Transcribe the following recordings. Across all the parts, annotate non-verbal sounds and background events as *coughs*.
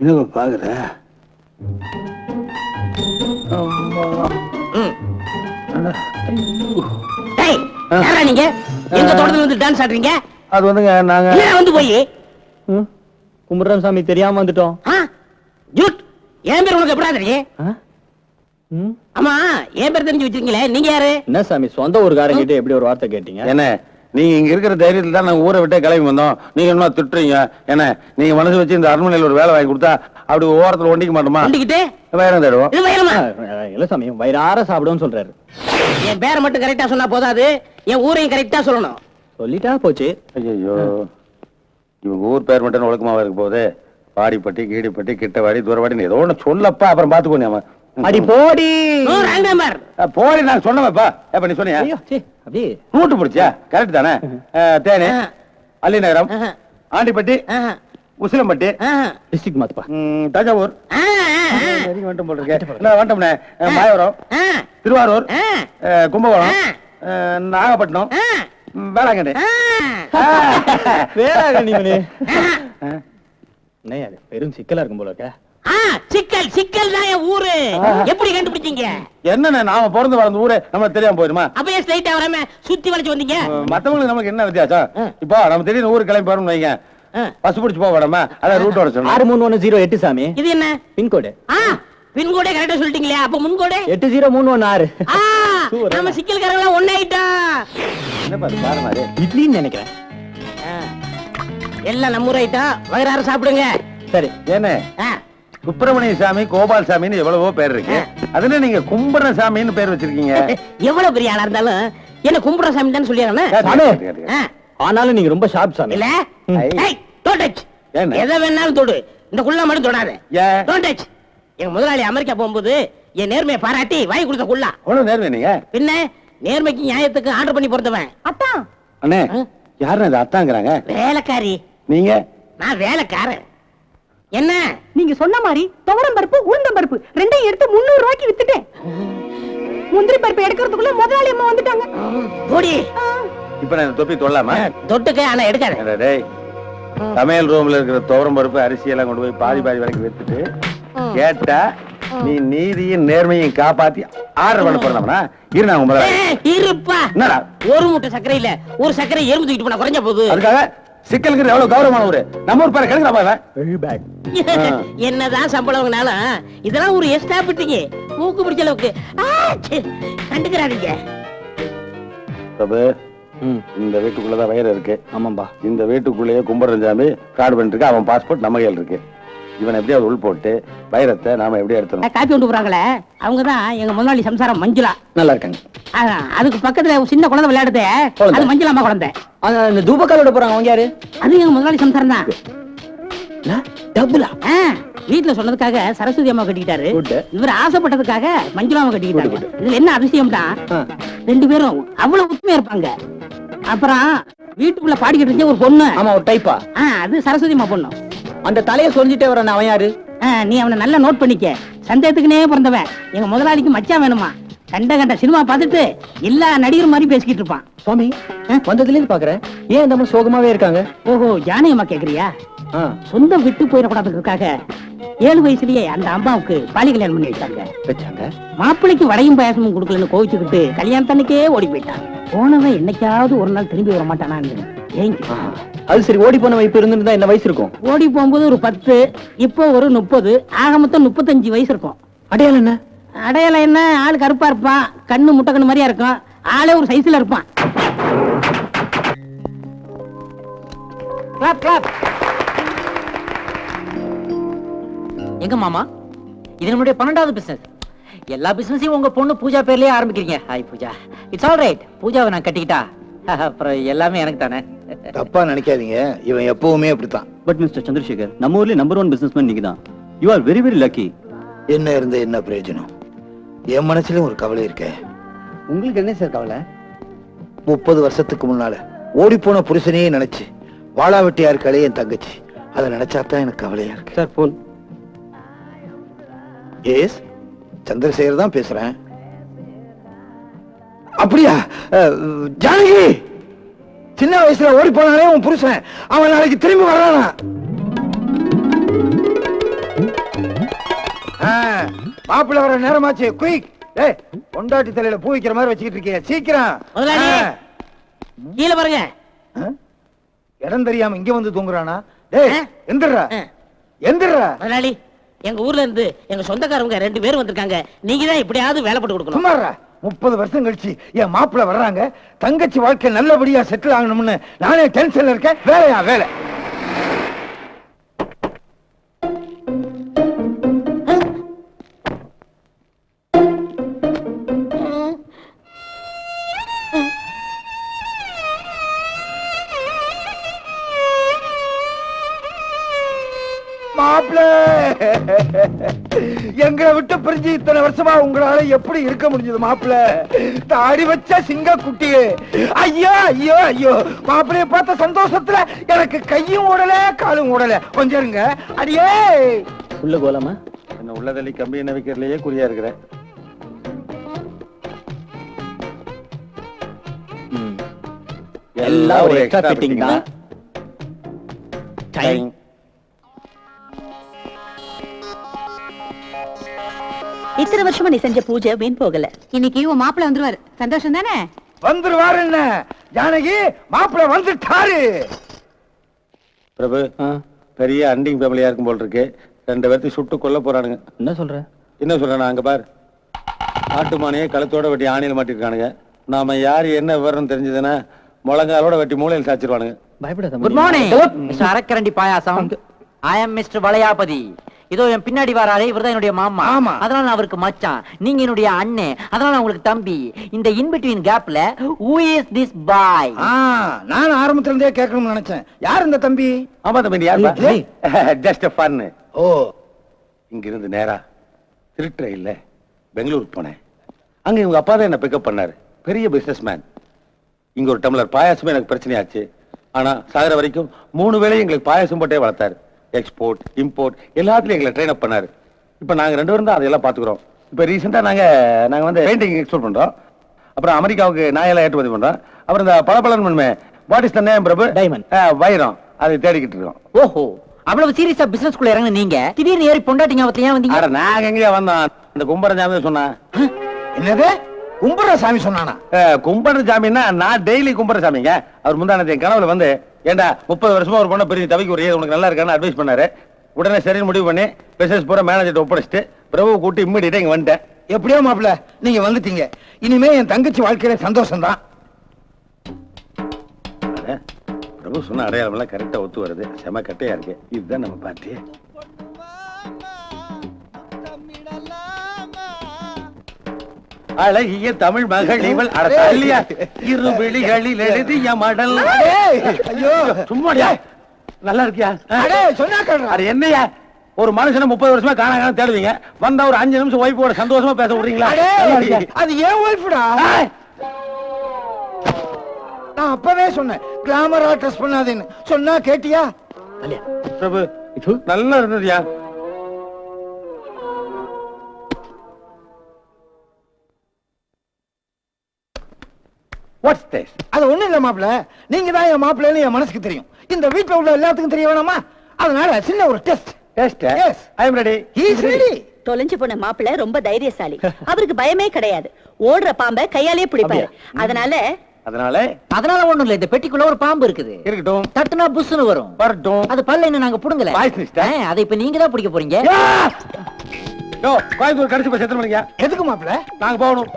இன்னும் பாக்குற நீங்க? எங்க தோட்டத்துல வந்து டான்ஸ் ஆடுறீங்க? அது வந்துங்க நாங்க இல்ல வந்து போய். கும்பிடுறோம் சாமி தெரியாம வந்துட்டோம். ஜூட் என் பேர் உனக்கு எப்படா தெரியும்? ஆமா என் பேர் தெரிஞ்சு வச்சிருக்கீங்களே நீங்க யாரு? என்ன சாமி சொந்த ஊருக்காரங்கிட்ட எப்படி ஒரு வார்த்தை கேட்டீங்க? என்ன? நீங்க இங்க இருக்கிற தைரியத்துல தான் நாங்க ஊரை விட்டே கிளம்பி வந்தோம். நீங்க என்ன திட்டுறீங்க? என்ன நீங்க மனசு வச்சு இந்த அரண்மனையில ஒரு வேலை வாங்கி கொடுத்தா அப்படி ஓரத்துல ஒண்டிக்க மாட்டோமா? வண்டிக்கிட்டு வேற தேடுவோம். இது வயலமா இல்ல சாமி வயிறார சாப்பிடுவோம்னு சொல்றாரு. என் பேரை மட்டும் கரெக்டா சொன்னா போதாது. என் ஊரையும் கரெக்டா சொல்லணும். சொல்லிட்டா போச்சு. ஐயோ இவங்க ஊர் பேர் மட்டும் ஒழுக்கமா இருக்க போகுது. வாடிப்பட்டி கீடிப்பட்டி கிட்டவாடி தூரவாடி ஏதோ ஒண்ணு சொல்லப்பா அப்புறம் பாத்துக்கோ அவன். அடி போடி. போடி நான் சொன்னவப்பா எப்ப நீ சொன்னியா? ஐயோ சீ, அப்படியே. ரூட்டு பிடிச்சியா? கரெக்ட் தானே? தேனி. அல்லி நகரம். ஆண்டிப்பட்டி ஆஹா. உசிலம்பட்டி. டிஸ்ட்ரிக்ட் மாத்துப்பா. தஞ்சாவூர். வந்துட்டோம் போல இருக்கே. என்ன வந்துட்டோம்னே. அஹ், மாயவரம் திருவாரூர் கும்பகோணம் நாகப்பட்டினம் வேளாங்கண்ணி. அது பெரும் சிக்கலா இருக்கும் போல இருக்க ஆ, சிக்கல் சிக்கல் தான் என் ஊரு. எப்படி கண்டுபிடிச்சீங்க? என்னண்ணே நாம பிறந்து வளர்ந்த ஊரு நம்ம தெரியாம போயிருமா? அப்பயே ஸ்ட்ரைட்டா வராம சுத்தி வளைச்சு வந்தீங்க? மத்தவங்களுக்கு நமக்கு என்ன வித்தியாசம். இப்போ நம்ம திடீர்னு ஊருக்கு கிளம்பி போறோம்னு வைங்க. பஸ் பிடிச்சு போக வேடாமா அதான் ரூட்டோட ஆறு சொல்லணும் மூணு ஒண்ணு ஜீரோ எட்டு சாமி. இது என்ன? பின்கோடு ஆ பின்கோடே கரெக்டா சொல்லிட்டீங்களே. அப்ப முன்கோடே எட்டு ஜீரோ மூணு ஒண்ணு ஆறு. நம்ம சிக்கல்காரங்களா ஒன்னாயிட்டா? என்னப்பா அது பாருமா அது இட்லின்னு நினைக்கிறேன். எல்லாம் நம்ம ஊர் ஐட்டம் வயிறார சாப்பிடுங்க. சரி. ஏன்னு சுப்பிரமணிய சாமி கோபால் சாமின்னு எவ்வளவோ பேர் இருக்கு. அதுல நீங்க கும்பர சாமின்னு பேர் வச்சிருக்கீங்க. *laughs* எவ்வளவு பெரிய ஆளா இருந்தாலும் என்ன கும்பிடுற சாமி தான். ஆ, ஆனாலும் நீங்க ரொம்ப ஷார்ப் சாமி. இல்ல? எதை வேணாலும் தொடு. இந்த குள்ள மட்டும் தொடாத. Don't touch. எங்க முதலாளி அமெரிக்கா போகும்போது என் நேர்மையை பாராட்டி வாங்கி கொடுத்த குள்ளா. அவ்வளவு நேர்மை நீங்க? பின்ன நேர்மைக்கு நியாயத்துக்கு ஆர்டர் பண்ணி பிறந்தவன் அத்தான். அண்ணே? யாருன்னு அது அத்தாங்கிறாங்க? வேலைக்காரி. நீங்க? நான் வேலைக்காரன். என்ன? நீங்க சொன்ன மாதிரி துவரம் பருப்பு உளுந்தம் பருப்பு ரெண்டையும் எடுத்து முந்நூறு ரூபாய்க்கு வித்துட்டேன். முந்திரி பருப்பு எடுக்கிறதுக்குள்ள முதலாளி அம்மா வந்துட்டாங்க. போடி. இப்ப நான் தொப்பி தொல்லாமா தொட்டுக்க ஆனா எடுக்காத. டேய் சமையல் ரூம்ல இருக்கிற துவரம் பருப்பு அரிசி எல்லாம் கொண்டு போய் பாதி பாதி வரைக்கும் வித்துட்டு கேட்டா நீ நீதியும் நேர்மையும் காப்பாத்தி ஆர்டர் பண்ண போறோம்னா இரு நான் உங்களை இருப்பா. என்னடா? ஒரு மூட்டை சர்க்கரை இல்ல ஒரு சர்க்கரை எறும்பு தூக்கிட்டு போனா குறைஞ்ச போகுது. அதுக்காக சிக்கலுக்கு எவ்வளவு கௌரவமான ஊரு நம்ம ஊர் பேரை கெடுக்கிறா பாவன் வெரி பேட் *laughs* என்னதான் சம்பளம்னாலும் இதெல்லாம் ஒரு எஸ்டாபிட்டிங்க மூக்கு பிடிச்ச அளவுக்கு. கண்டுக்கிறாதீங்க. பிரபு இந்த வீட்டுக்குள்ளதான் வயிறு இருக்கு. ஆமாம்பா. இந்த வீட்டுக்குள்ளேயே கும்பரஞ்சாமி கார்டு பண்ணிட்டு இருக்கு அவன் பாஸ்போர்ட் நம்ம கையில் இருக்கு. இவன் எப்படியாவது உள் போட்டு வைரத்தை நாம எப்படி எடுத்துணும்? காப்பி கொண்டு போறாங்களே? அவங்கதான் எங்க முதலாளி சம்சாரம் மஞ்சுளா. நல்லா இருக்காங்க. அதுக்கு பக்கத்துல ஒரு சின்ன குழந்தை விளையாடுதே. அது மஞ்சுளா அம்மா குழந்தை. அந்த தூபக்காலோட போறாங்க அவங்க யாரு? அது எங்க முதலாளி சம்சாரம் தான் டபுளா? ஆ, வீட்டுல சொன்னதுக்காக சரஸ்வதி அம்மா கட்டிக்கிட்டாரு. இவர் ஆசைப்பட்டதுக்காக மஞ்சுளாவை கட்டிக்கிட்டாங்க Good, இதுல என்ன அதிசயம் தான் ரெண்டு பேரும் அவ்வளவு உண்மையா இருப்பாங்க. அப்புறம் வீட்டுக்குள்ள பாடிக்கிட்டு இருந்துச்சு ஒரு பொண்ணு. ஆமா ஒரு டைப்பா அது சரஸ்வதி அம்மா பொண்ணு. அந்த தலைய சொல்லிட்டே வர அவன் யாரு? நீ அவனை நல்லா நோட் பண்ணிக்க. சந்தேகத்துக்குனே பிறந்தவன். எங்க முதலாளிக்கு மச்சான் வேணுமா? கண்ட கண்ட சினிமா பார்த்துட்டு எல்லா நடிகர் மாதிரி பேசிக்கிட்டு இருப்பான். சுவாமி வந்ததுல இருந்து பாக்குறேன். ஏன் இந்த அம்மா சோகமாவே இருக்காங்க? ஓஹோ ஜானகி அம்மா கேக்குறியா? சொந்தம் விட்டு போயிடக்கூடாதுக்காக ஏழு வயசுலயே அந்த அம்மாவுக்கு பாலி கல்யாணம் பண்ணி வச்சாங்க. வச்சாங்க? மாப்பிள்ளைக்கு வடையும் பாயாசமும் கொடுக்கலன்னு கோவிச்சுக்கிட்டு கல்யாணத்தன்னைக்கே ஓடி போயிட்டான். போனவன் என்னைக்காவது ஒரு நாள் திரும்பி வர மாட்டானான்னு அது சரி ஓடி போன இப்ப இருந்திருந்தா என்ன வயசு இருக்கும்? ஓடி போகும்போது ஒரு பத்து இப்போ ஒரு முப்பது ஆக மொத்தம் முப்பத்தஞ்சு வயசு இருக்கும். அடையாளம் என்ன? அடையாளம் என்ன? ஆள் கருப்பா இருப்பான். கண்ணு முட்டைக்கண்ணு மாதிரியா இருக்கும். ஆளே ஒரு சைஸ்ல இருப்பான். கிளாப் கிளாப் எங்க மாமா? இது நம்மளுடைய பன்னெண்டாவது பிசினஸ் எல்லா பிசினஸையும் உங்க பொண்ணு பூஜா பேர்லயே ஆரம்பிக்கிறீங்க. Hi Pooja. It's all right பூஜாவை நான் கட்டிக்கிட்டா? *laughs* அப்புறம் எல்லாமே எனக்கு தானே. தப்பா நினைக்காதீங்க. இவன் எப்பவுமே அப்படித்தான். பட் மிஸ்டர் சந்திரசேகர் நம்ம ஊர்ல நம்பர் ஒன் பிசினஸ்மேன் நீங்க தான் you are very very lucky என்ன இருந்த என்ன பிரயோஜனம்? என் மனசுலயும் ஒரு கவலை இருக்கே. உங்களுக்கு என்ன சார் கவலை? முப்பது வருஷத்துக்கு முன்னால ஓடி போன புருஷனையே நினைச்சு வாழா வெட்டியா இருக்காளே என் தங்கச்சி. அதை நினைச்சாதான் எனக்கு கவலையா இருக்கு. Sir phone. எஸ் சந்திரசேகர் தான் பேசுறேன். அப்படியா? ஜானகி! சின்ன வயசுல ஓடி போனாலே உன் புருஷன். அவன் நாளைக்கு திரும்பி வரானா மாப்பிள்ள வர நேரமாச்சு குயிக் ஏய் பொண்டாட்டி தலையில பூ வைக்கிற மாதிரி வச்சுக்கிட்டு இருக்கீங்க. சீக்கிரம். முதலாளி. கீழே பாருங்க? இடம் தெரியாம இங்க வந்து தூங்குறானா? டேய்? எந்திரா. எந்திரா முதலாளி எங்க ஊர்ல இருந்து எங்க சொந்தக்காரங்க ரெண்டு பேரும் வந்திருக்காங்க. நீங்க தான் எப்படியாவது வேலை போட்டு கொடுக்கணும். சும்மாறா முப்பது வருஷம் கழிச்சு என் மாப்பிள்ள வர்றாங்க. தங்கச்சி வாழ்க்கை நல்லபடியா செட்டில் ஆகணும்னு நானே டென்ஷன்ல இருக்கேன். வேலையா வேலை. மாப்பிள்ள எங்களை விட்டு பிரிஞ்சு இத்தனை வருஷமா உங்களால எப்படி இருக்க முடிஞ்சது மாப்பிள்ள தாடி வச்ச சிங்க குட்டியே ஐயோ ஐயோ ஐயோ. மாப்பிள்ளைய பார்த்த சந்தோஷத்துல எனக்கு கையும் ஓடல காலும் ஓடல. கொஞ்சம் இருங்க. அடியே. உள்ள கோலாமா? என்ன உள்ளதள்ளி கம்பி என்ன வைக்கிறதுலயே குறியா இருக்கிறேன். எல்லாம் ஒரு எக்ஸ்ட்ரா ஃபிட்டிங் தான். டைம். இத்தனை வருஷமா நீ செஞ்ச பூஜை வீண் போகல. இன்னைக்கு உன் மாப்பிள்ள வந்துருவாரு. சந்தோஷம் தானே? வந்துருவாரு என்ன? ஜானகி மாப்பிள்ள வந்துட்டாரு. பிரபு பெரிய அண்டிங் ஃபேமிலியா இருக்கும் போல் இருக்கு ரெண்டு பேர்த்தையும் சுட்டு கொல்ல போறானுங்க. என்ன சொல்ற? என்ன சொல்றேன் அங்க பார். ஆட்டு மானையே கழுத்தோட வெட்டி ஆணியில் மாட்டிருக்கானுங்க. நாம யார் என்ன விவரம் தெரிஞ்சதுன்னா முழங்காலோட வெட்டி மூலையில் சாச்சிருவானுங்க பயப்படாத good morning அரக்கரண்டி payasam. I am mister Valaiyapathi. இதோ என் பின்னாடி வராரே இவர்தான் என்னுடைய மாமா. ஆமா. அதனால நான் அவருக்கு மச்சான். நீங்க என்னுடைய அண்ணன் அதனால நான் உங்களுக்கு தம்பி. இந்த இன் பிட்வீன் கேப்ல who is this boy? ஆ, நான் ஆரம்பத்துல இருந்தே கேட்கணும்னு நினைச்சேன். யார் இந்த தம்பி? ஆமா தம்பி யார். ஜஸ்ட் ஃபன் ஓ. இங்க இருந்து நேரா திருட்டுற இல்ல. பெங்களூர் போனேன். அங்க இவங்க அப்பா தான் என்ன பிக்கப் பண்ணாரு. பெரிய பிசினஸ் மேன் இங்க ஒரு டம்ளர் பாயாசமே எனக்கு பிரச்சனையாச்சு. ஆனா சாகர வரைக்கும் மூணு வேளையும் எங்களுக்கு பாயாசம் போட்டே வளர்த்தாரு. எக்ஸ்போர்ட் இம்போர்ட் எல்லாத்துலயும் எங்களை ட்ரெயின் அப் பண்ணாரு. இப்ப நாங்க ரெண்டு பேரும் தான் அதையெல்லாம் பாத்துக்கிறோம். இப்ப ரீசெண்டா நாங்க நாங்க வந்து பெயிண்டிங் எக்ஸ்போர்ட் பண்றோம். அப்புறம் அமெரிக்காவுக்கு நாயெல்லாம் ஏற்றுமதி பண்றோம். அப்புறம் இந்த பளபளன் பண்ணுமே what is the name Prabhu. ஆ, வைரம். அதை தேடிக்கிட்டு இருக்கோம். ஓஹோ. அவ்வளவு சீரியஸா பிசினஸ் குள்ள இறங்க நீங்க? திடீர்னு ஏறி பொண்டாட்டிங்க அவத்துல ஏன் வந்தீங்க? நாங்க எங்கேயா வந்தோம் அந்த கும்பரஞ்சாமி சொன்னா என்னது? கும்புற சாமி சொன்னானா? கும்பர சாமின்னா நான் டெய்லி கும்பர சாமிங்க அவர் முந்தானத்து கனவுல வந்து ஏண்டா முப்பது வருஷமா ஒரு பொண்ணை பெரிய தவிக்க ஒரு உனக்கு நல்லா இருக்கான்னு அட்வைஸ் பண்ணாரு. உடனே சரின்னு முடிவு பண்ணி பிசினஸ் பூரா மேனேஜர் ஒப்படைச்சிட்டு பிரபு கூட்டி இம்மிடியா இங்க வந்துட்டேன். எப்படியோ மாப்பிள்ள நீங்க வந்துட்டீங்க. இனிமே என் தங்கச்சி வாழ்க்கையில சந்தோஷம் தான் பிரபு சொன்ன அடையாளம் எல்லாம் கரெக்டா ஒத்து வருது செம கட்டையா இருக்கு. இதுதான் நம்ம பார்ட்டி அழகிய தமிழ் மகள் இவள். அட தள்ளியா. இரு விழிகளில் எழுதிய மடல் ஐயோ. சும்மாடியா. நல்லா இருக்கியா? அடே சொன்னா கேளுடா. என்னையா ஒரு மனுஷனை முப்பது வருஷமா காண காண தேடுவீங்க. வந்தா ஒரு அஞ்சு நிமிஷம் ஒய்ஃபோட சந்தோஷமா பேச விடுறீங்களா? அது ஏன் ஒய்ஃப்டா நான் அப்பவே சொன்னேன். கிளாமரா ட்ரெஸ் பண்ணாதேன்னு. சொன்னா கேட்டியா? பிரபு நல்லா இருந்ததுயா? வாட்ஸ் திஸ் அது ஒண்ணும் இல்ல மாப்பிள்ள. நீங்க தான் என் மாப்பிள்ளைன்னு என் மனசுக்கு தெரியும். இந்த வீட்ல உள்ள எல்லாத்துக்கும் தெரிய வேணாமா? அதனால சின்ன ஒரு test test Yes. I am ready he is ready தொலைஞ்சு போன மாப்பிள்ள ரொம்ப தைரியசாலி. அவருக்கு பயமே கிடையாது. ஓடுற பாம்பை கையாலே பிடிப்பாரு. அதனால அதனால? அதனால ஒண்ணும் இல்ல. இந்த பெட்டிக்குள்ள ஒரு பாம்பு இருக்குது. இருக்கட்டும். தட்டுனா புஷ்னு வரும். வரட்டும். அது பல்ல இன்னும் நாங்க புடுங்கல? அதை இப்ப நீங்க தான் பிடிக்க போறீங்க. யா! யோ கோயம்புத்தூர் கடைசி பஸ் எத்தனை மணிக்கா எதுக்கு மாப்பிள்ள? நாங்க போகணும்?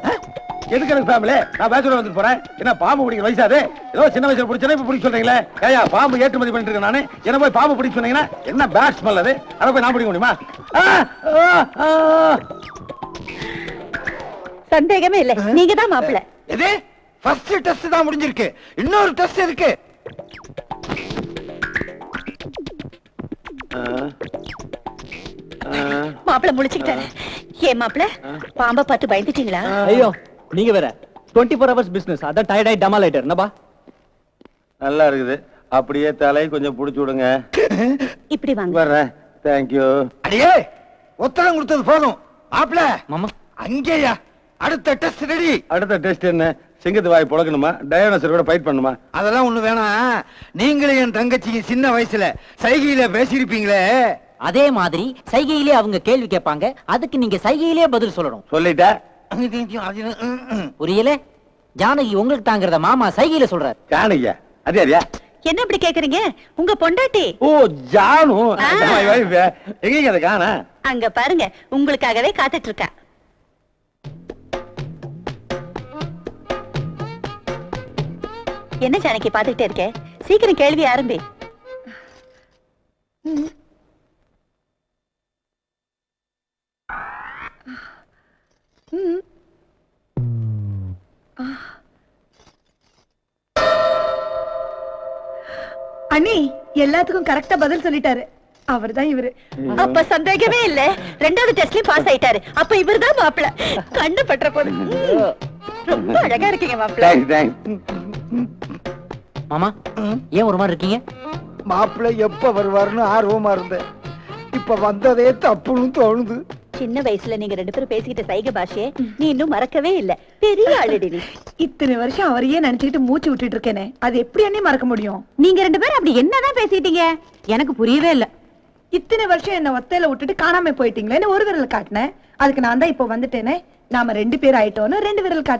எதுக்கு எனக்கு ஃபேமிலி நான் பேச்சுலர் வந்துட்டு போறேன். என்ன பாம்பு பிடிக்கிற வயசாது ஏதோ சின்ன வயசுல பிடிச்சா இப்ப பிடிக்க சொல்றீங்களே? ஏயா பாம்பு ஏற்றுமதி பண்ணிட்டு இருக்கேன் நானு. என்ன போய் பாம்பு பிடிக்க சொன்னீங்கன்னா என்ன பேட் ஸ்மெல் அது? அதை போய் நான் பிடிக்க முடியுமா. சந்தேகமே இல்ல. நீங்க தான் மாப்பிள்ள. எது? ஃபர்ஸ்ட் டெஸ்ட் தான் முடிஞ்சிருக்கு. இன்னொரு டெஸ்ட் இருக்கு. மாப்பிள்ள முடிச்சுக்கிட்டாரு ஏன் மாப்பிள்ள? பாம்பை பார்த்து பயந்துட்டீங்களா? ஐயோ. நீங்க வேற. டுவெண்ட்டி ஃபோர் ஹவர்ஸ் பிசினஸ் அதான் டயர்ட் ஆயி டமால் ஆயிட்டார். என்னப்பா? நல்லா இருக்குது. அப்படியே தலையை கொஞ்சம் பிடிச்சி விடுங்க. இப்படி வாங்க. வர்றேன். தேங்க்யூ அடியே உத்தரம் கொடுத்தது போதும். மாப்பிள்ள மாமா. அங்கேயா. அடுத்த டெஸ்ட் ரெடி அடுத்த டெஸ்ட் என்ன? சிங்கத்து வாய் புழக்கணுமா? டயோனசர் கூட ஃபைட் பண்ணுமா? அதெல்லாம் ஒண்ணு வேணாம். நீங்களும் என் தங்கச்சிக்கு சின்ன வயசுல சைகையில பேசியிருப்பீங்களே. அதே மாதிரி சைகையிலே அவங்க கேள்வி கேட்பாங்க. அதுக்கு நீங்க சைகையிலே பதில் சொல்லணும். சொல்லிட்ட? *coughs* புரியல? ஜானகி உங்களுக்கு தாங்கிறத மாமா சைகையில சொல்றாரு. ஜானகியா? அதே அதே என்ன இப்படி கேக்குறீங்க? உங்க பொண்டாட்டி. ஓ ஜானு. எங்கேங்க அதை காண? அங்க பாருங்க உங்களுக்காகவே காத்துட்டு இருக்கா என்ன ஜானகி பாத்துக்கிட்டே இருக்க? சீக்கிரம் கேள்வி ஆரம்பி. அண்ணி எல்லாத்துக்கும் கரெக்டா பதில் சொல்லிட்டாரு. அவர்தான் இவரு. அப்ப சந்தேகமே இல்ல. ரெண்டாவது டெஸ்ட்லயும் பாஸ் ஆயிட்டாரு. அப்ப இவர்தான் மாப்பிள. கண்ணு பற்ற போது. *laughs* ரொம்ப அழகா இருக்கீங்க மாப்பிள. மாமா ஏன் ஒரு மாதிரி இருக்கீங்க? மாப்பிள்ளை எப்ப வருவாருன்னு ஆர்வமா இருந்தேன். இப்ப வந்ததே தப்புன்னு தோணுது. சின்ன வயசுல நீங்க ரெண்டு பேரும் பேசிக்கிட்ட சைகை பாஷைய நீ இன்னும் மறக்கவே இல்ல. பெரிய ஆளுடி நீ. இத்தனை வருஷம் அவரையே நினைச்சுக்கிட்டு மூச்சு விட்டுட்டு இருக்கேனே. அது எப்படி அண்ணி மறக்க முடியும்? நீங்க ரெண்டு பேரும் அப்படி என்னதான் பேசிட்டீங்க? எனக்கு புரியவே இல்ல. இத்தனை வருஷம் என்ன ஒத்தையில விட்டுட்டு காணாம போயிட்டீங்களேன்னு ஒரு விரல் காட்டினேன். அதுக்கு நான் தான் இப்போ வந்துட்டேனே. நாம ரெண்டு பேர் ஆயிட்டோன்னு ரெண்டு விரல் காட்டினேன்